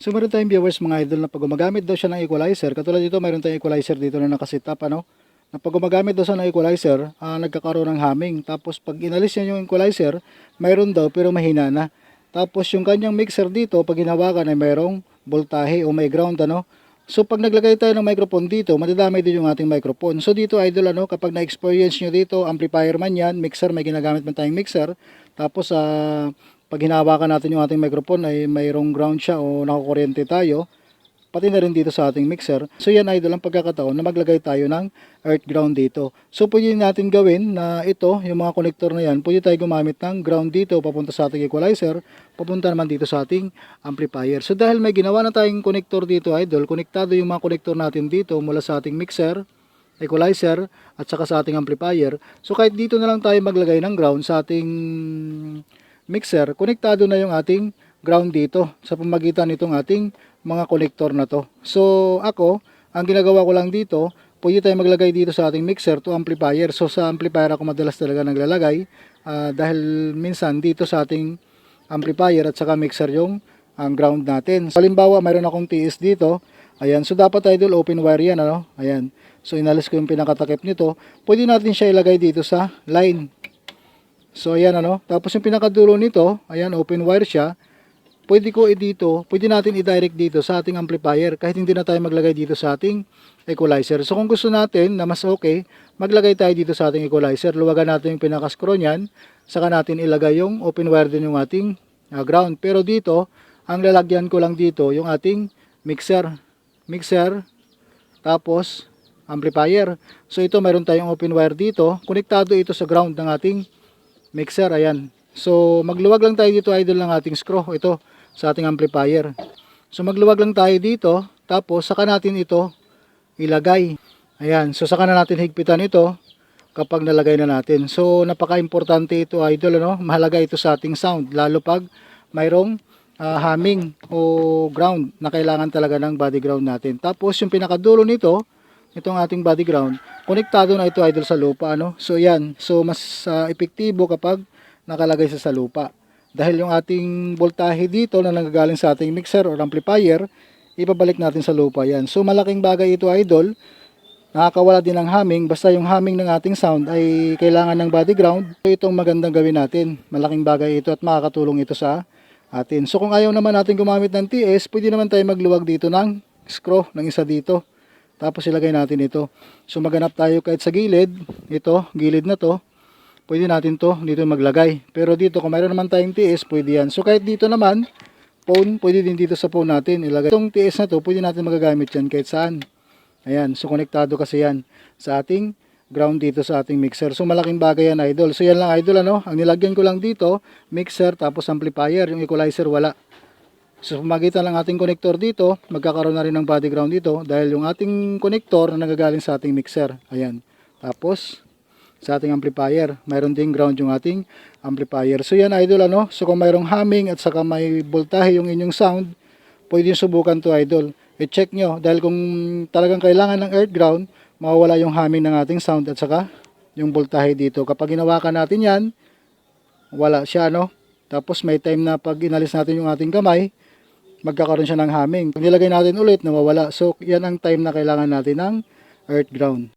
So meron tayong viewers mga idol na pag gumagamit daw siya ng equalizer, katulad dito mayroon tayong equalizer dito na nakasit up ano. Na pag gumagamit daw siya ng equalizer, ah, nagkakaroon ng humming. Tapos pag inalis niya yung equalizer, mayroon daw pero mahina na. Tapos yung kanyang mixer dito, pag hinawakan ay mayroong voltahe o may ground ano. So pag naglagay tayo ng microphone dito, madadamay din yung ating microphone. So dito idol ano, kapag na-experience nyo dito, amplifier man yan, mixer, may ginagamit man tayong mixer. Tapos ah, pag hinawakan natin yung ating microphone ay mayroong ground siya o nakakuryente tayo, pati na rin dito sa ating mixer. So yan idol ang pagkakataon na maglagay tayo ng earth ground dito. So pwede natin gawin na ito, yung mga connector na yan, pwede tayo gumamit ng ground dito papunta sa ating equalizer, papunta naman dito sa ating amplifier. So dahil may ginawa na tayong connector dito idol, konektado yung mga connector natin dito mula sa ating mixer, equalizer at saka sa ating amplifier. So kahit dito na lang tayo maglagay ng ground sa ating mixer, konektado na yung ating ground dito sa pamagitan nitong ating mga connector na to. So ako, ang ginagawa ko lang dito, pwede tayo maglagay dito sa ating mixer to amplifier. So sa amplifier ako madalas talaga naglalagay ah, dahil minsan dito sa ating amplifier at saka mixer yung ang ground natin. Halimbawa, mayroon akong TS dito. Ayan, so dapat idol open wire yan, ano? Ayan. So inalis ko yung pinakatakip nito. Pwede natin siya ilagay dito sa line. So ayan ano. Tapos yung pinakadulo nito, ayan open wire siya. Pwede ko i dito, pwede natin i-direct dito sa ating amplifier kahit hindi na tayo maglagay dito sa ating equalizer. So kung gusto natin na mas okay, maglagay tayo dito sa ating equalizer. Luwagan natin yung pinaka-screw niyan, saka natin ilagay yung open wire din yung ating ah, ground. Pero dito, ang lalagyan ko lang dito yung ating mixer. Mixer, tapos amplifier. So ito mayroon tayong open wire dito. Konektado ito sa ground ng ating mixer. Ayan. So magluwag lang tayo dito idol ng ating screw. Ito sa ating amplifier. So magluwag lang tayo dito. Tapos saka natin ito ilagay. Ayan. So saka na natin higpitan ito kapag nalagay na natin. So napaka-importante ito idol. Ano? Mahalaga ito sa ating sound. Lalo pag mayroong ah, humming o ground na kailangan talaga ng body ground natin. Tapos yung pinakadulo nito, itong ating body ground, konektado na ito idol sa lupa ano. So yan, so mas ah, epektibo kapag nakalagay sa sa lupa. Dahil yung ating voltahe dito na nanggagaling sa ating mixer or amplifier, ipabalik natin sa lupa yan. So malaking bagay ito idol. Nakakawala din ng humming, basta yung humming ng ating sound ay kailangan ng body ground. So, itong magandang gawin natin. Malaking bagay ito at makakatulong ito sa atin. So kung ayaw naman natin gumamit ng TS, pwede naman tayo magluwag dito ng screw, ng isa dito. Tapos ilagay natin ito. So maganap tayo kahit sa gilid, ito, gilid na to, pwede natin to dito maglagay. Pero dito, kung mayroon naman tayong TS, pwede yan. So kahit dito naman, phone, pwede din dito sa phone natin ilagay. Itong TS na to, pwede natin magagamit yan kahit saan. Ayan, so konektado kasi yan sa ating ground dito sa ating mixer. So malaking bagay yan idol. So yan lang idol ano, ang nilagyan ko lang dito, mixer tapos amplifier, yung equalizer wala. So magitan lang ating connector dito, magkakaroon na rin ng body ground dito dahil yung ating connector na nagagaling sa ating mixer. Ayan. Tapos sa ating amplifier, mayroon ding ground yung ating amplifier. So yan idol ano, so kung mayroong humming at saka may voltahe yung inyong sound, pwede subukan to idol. I-check nyo dahil kung talagang kailangan ng earth ground, mawawala yung humming ng ating sound at saka yung voltahe dito. Kapag ginawakan natin yan, wala siya no. Tapos may time na pag inalis natin yung ating kamay, magkakaroon siya ng humming. Nilagay natin ulit, nawawala. So yan ang time na kailangan natin ng earth ground.